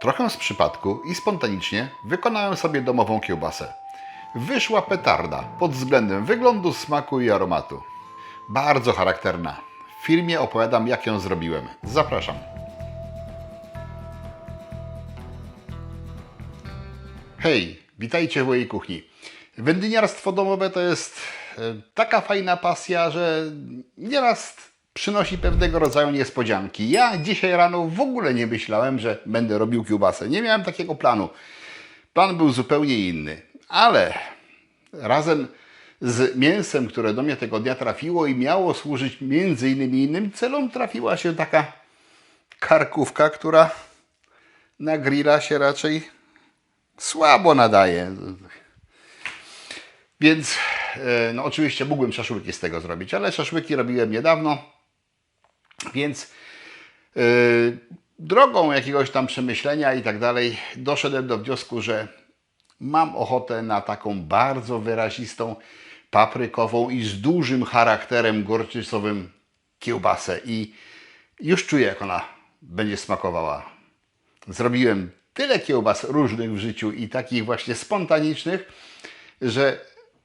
Trochę z przypadku i spontanicznie wykonałem sobie domową kiełbasę. Wyszła petarda pod względem wyglądu, smaku i aromatu. Bardzo charakterna. W filmie opowiadam, jak ją zrobiłem. Zapraszam. Hej, witajcie w mojej kuchni. Wędliniarstwo domowe to jest e, taka fajna pasja, że nieraz przynosi pewnego rodzaju niespodzianki. Ja dzisiaj rano w ogóle nie myślałem, że będę robił kiełbasę. Nie miałem takiego planu. Plan był zupełnie inny, ale razem z mięsem, które do mnie tego dnia trafiło i miało służyć między innymi innym celom, trafiła się taka karkówka, która na grilla się raczej słabo nadaje. Więc e, no oczywiście mógłbym szaszłyki z tego zrobić, ale szaszłyki robiłem niedawno, więc e, drogą jakiegoś tam przemyślenia i tak dalej doszedłem do wniosku, że mam ochotę na taką bardzo wyrazistą, paprykową i z dużym charakterem gorczycowym kiełbasę i już czuję, jak ona będzie smakowała. Zrobiłem tyle kiełbas różnych w życiu i takich właśnie spontanicznych, że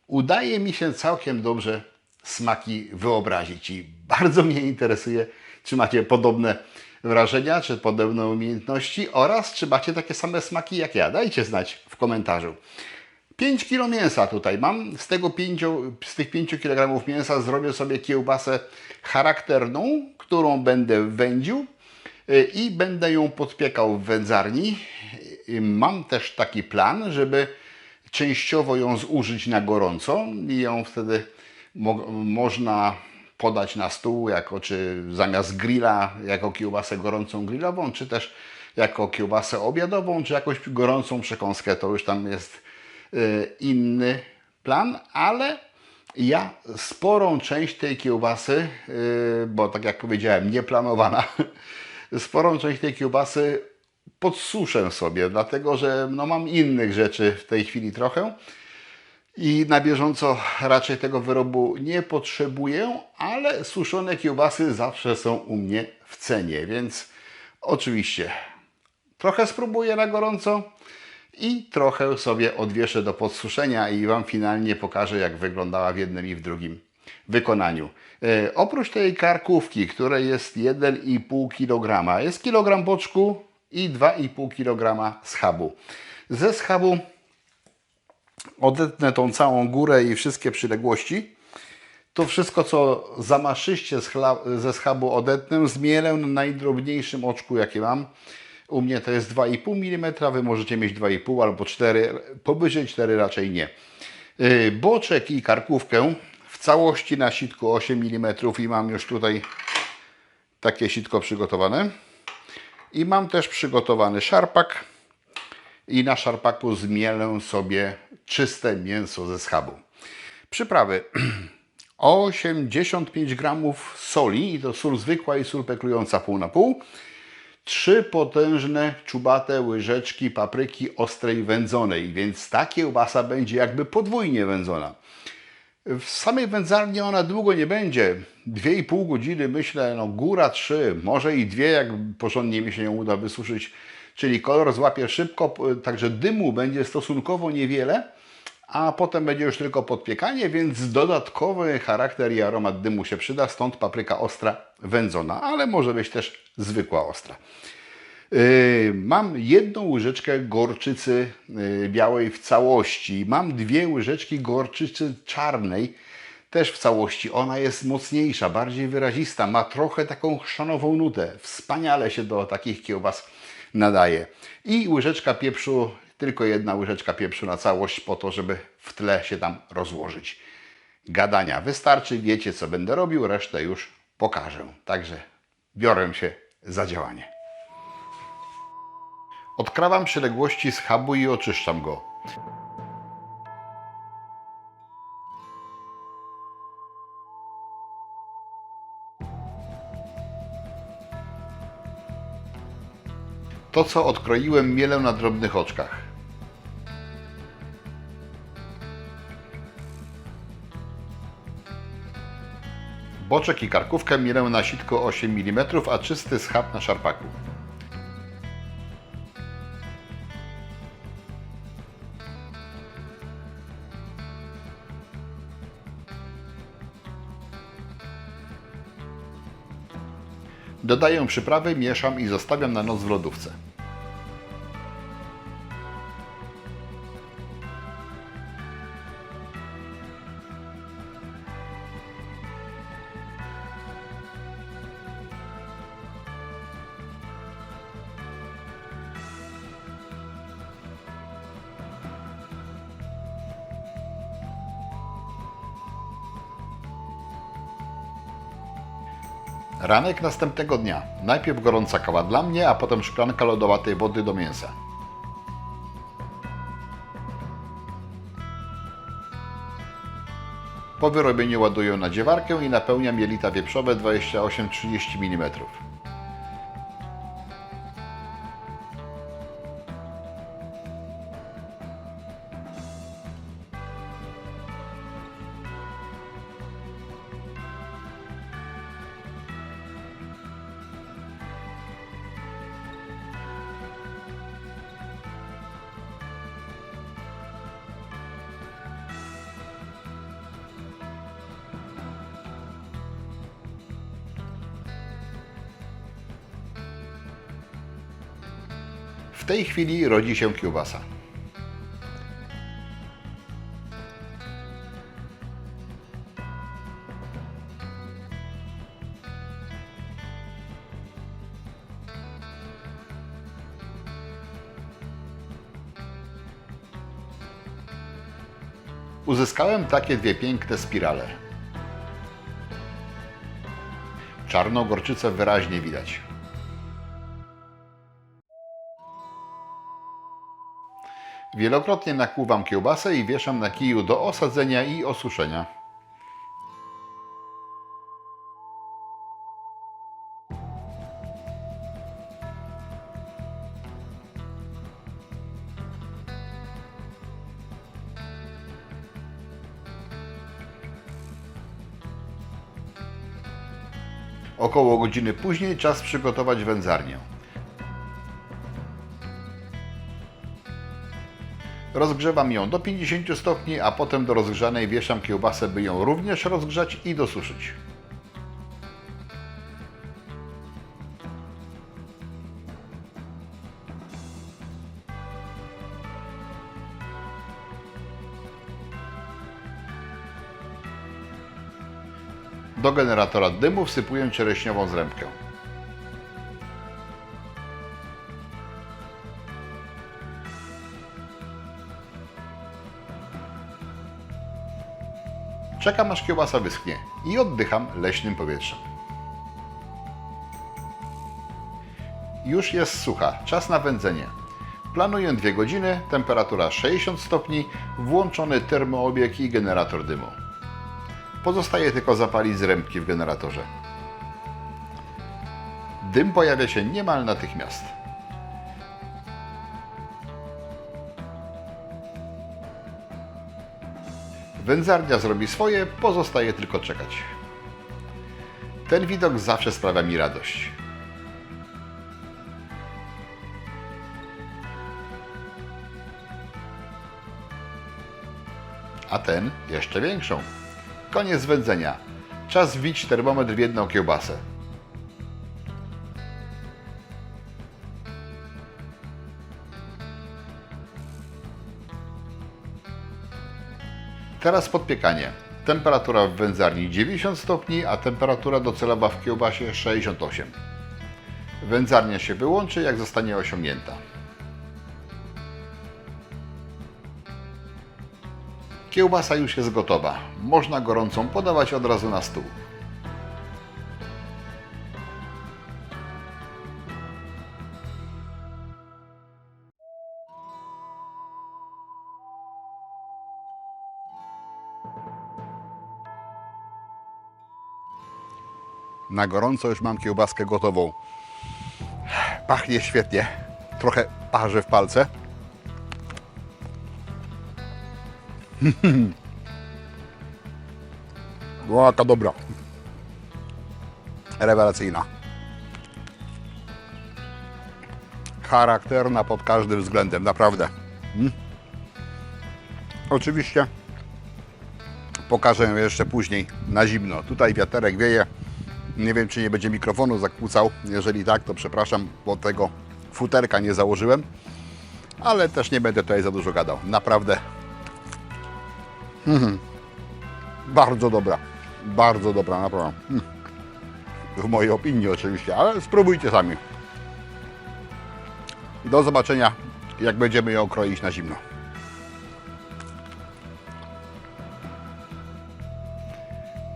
udaje mi się całkiem dobrze smaki wyobrazić i bardzo mnie interesuje, czy macie podobne wrażenia, czy podobne umiejętności oraz czy macie takie same smaki jak ja. Dajcie znać w komentarzu. 5 kg mięsa tutaj mam. Z, tego 5, z tych 5 kg mięsa zrobię sobie kiełbasę charakterną, którą będę wędził y, i będę ją podpiekał w wędzarni. Y, Mam też taki plan, żeby częściowo ją zużyć na gorąco i ją wtedy mo można podać na stół jako czy zamiast grilla, jako kiełbasę gorącą grillową, czy też jako kiełbasę obiadową, czy jakąś gorącą przekąskę. To już tam jest y, inny plan, ale ja sporą część tej kiełbasy, y, bo tak jak powiedziałem, nieplanowana, sporą część tej kiełbasy podsuszę sobie, dlatego że no, mam innych rzeczy w tej chwili trochę i na bieżąco raczej tego wyrobu nie potrzebuję, ale suszone kiełbasy zawsze są u mnie w cenie, więc oczywiście trochę spróbuję na gorąco i trochę sobie odwieszę do podsuszenia i Wam finalnie pokażę, jak wyglądała w jednym i w drugim wykonaniu. E, oprócz tej karkówki, której jest 1,5 kg, jest kilogram boczku i 2,5 kg schabu. Ze schabu odetnę tą całą górę i wszystkie przyległości. To wszystko, co zamaszyście ze schabu odetnę, zmielę na najdrobniejszym oczku, jakie mam. U mnie to jest 2,5 mm, Wy możecie mieć 2,5 albo 4, powyżej 4 raczej nie. Yy, Boczek i karkówkę w całości na sitku 8 mm i mam już tutaj takie sitko przygotowane. I mam też przygotowany szarpak i na szarpaku zmielę sobie czyste mięso ze schabu. Przyprawy. 85 gramów soli, i to sól zwykła i sól peklująca pół na pół. Trzy potężne, czubate łyżeczki papryki ostrej wędzonej, więc ta kiełbasa będzie jakby podwójnie wędzona. W samej wędzarni ona długo nie będzie. Dwie i pół godziny, myślę, no góra trzy, może i dwie, jak porządnie mi się ją uda wysuszyć. Czyli kolor złapie szybko, także dymu będzie stosunkowo niewiele, a potem będzie już tylko podpiekanie, więc dodatkowy charakter i aromat dymu się przyda, stąd papryka ostra wędzona, ale może być też zwykła ostra. Yy, Mam jedną łyżeczkę gorczycy yy, białej w całości. Mam dwie łyżeczki gorczycy czarnej też w całości. Ona jest mocniejsza, bardziej wyrazista, ma trochę taką chrzanową nutę. Wspaniale się do takich kiełbas nadaje. I łyżeczka pieprzu, tylko jedna łyżeczka pieprzu na całość po to, żeby w tle się tam rozłożyć. Gadania wystarczy, wiecie co będę robił, resztę już pokażę. Także biorę się za działanie. Odkrawam przyległości schabu i oczyszczam go. To, co odkroiłem, mielę na drobnych oczkach. Boczek i karkówkę mielę na sitko 8 mm, a czysty schab na szarpaku. Dodaję przyprawy, mieszam i zostawiam na noc w lodówce. Ranek następnego dnia. Najpierw gorąca kawa dla mnie, a potem szklanka lodowatej wody do mięsa. Po wyrobieniu ładuję na dziewarkę i napełniam jelita wieprzowe 28-30 mm. W tej chwili rodzi się kiełbasa. Uzyskałem takie dwie piękne spirale. Czarną gorczycę wyraźnie widać. Wielokrotnie nakłuwam kiełbasę i wieszam na kiju do osadzenia i osuszenia. Około godziny później czas przygotować wędzarnię. Rozgrzewam ją do 50 stopni, a potem do rozgrzanej wieszam kiełbasę, by ją również rozgrzać i dosuszyć. Do generatora dymu wsypuję czereśniową zrębkę. Czekam aż kiełbasa wyschnie i oddycham leśnym powietrzem. Już jest sucha, czas na wędzenie. Planuję 2 godziny, temperatura 60 stopni, włączony termoobieg i generator dymu. Pozostaje tylko zapalić zrębki w generatorze. Dym pojawia się niemal natychmiast. Wędzarnia zrobi swoje, pozostaje tylko czekać. Ten widok zawsze sprawia mi radość. A ten jeszcze większą. Koniec wędzenia. Czas wbić termometr w jedną kiełbasę. Teraz podpiekanie. Temperatura w wędzarni 90 stopni, a temperatura docelowa w kiełbasie 68. Wędzarnia się wyłączy, jak zostanie osiągnięta. Kiełbasa już jest gotowa. Można gorącą podawać od razu na stół. Na gorąco już mam kiełbaskę gotową. Pachnie świetnie. Trochę parzy w palce. Była jaka dobra. Rewelacyjna. Charakterna pod każdym względem, naprawdę. Mm. Oczywiście pokażę ją jeszcze później na zimno. Tutaj wiaterek wieje, Nie wiem, czy nie będzie mikrofonu zakłócał. Jeżeli tak, to przepraszam, bo tego futerka nie założyłem. Ale też nie będę tutaj za dużo gadał. Naprawdę. Mhm. Bardzo dobra. Bardzo dobra, naprawdę. Mm. W mojej opinii oczywiście, ale spróbujcie sami. Do zobaczenia, jak będziemy ją kroić na zimno.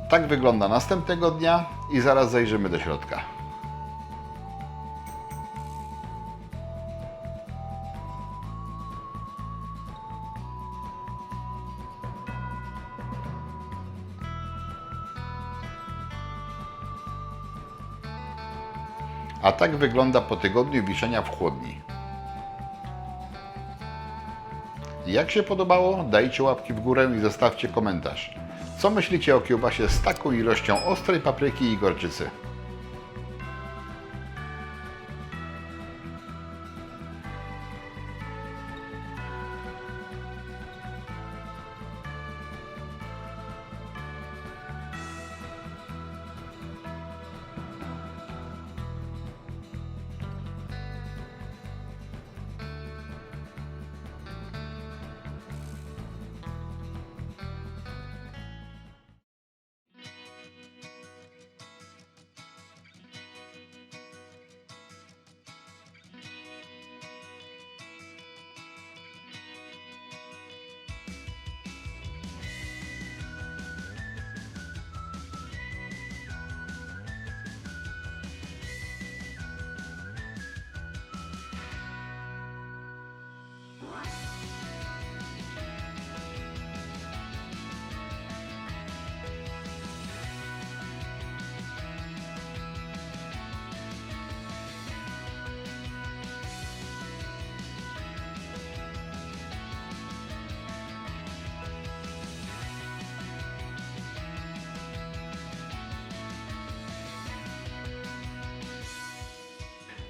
Tak wygląda następnego dnia i zaraz zajrzymy do środka. A tak wygląda po tygodniu wiszenia w chłodni. Jak się podobało, dajcie łapki w górę i zostawcie komentarz. Co myślicie o kiełbasie z taką ilością ostrej papryki i gorczycy?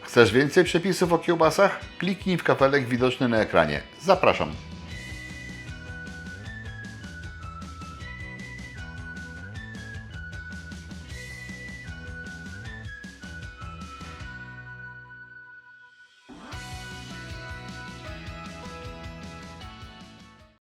Chcesz więcej przepisów o kiełbasach? Kliknij w kafelek widoczny na ekranie. Zapraszam.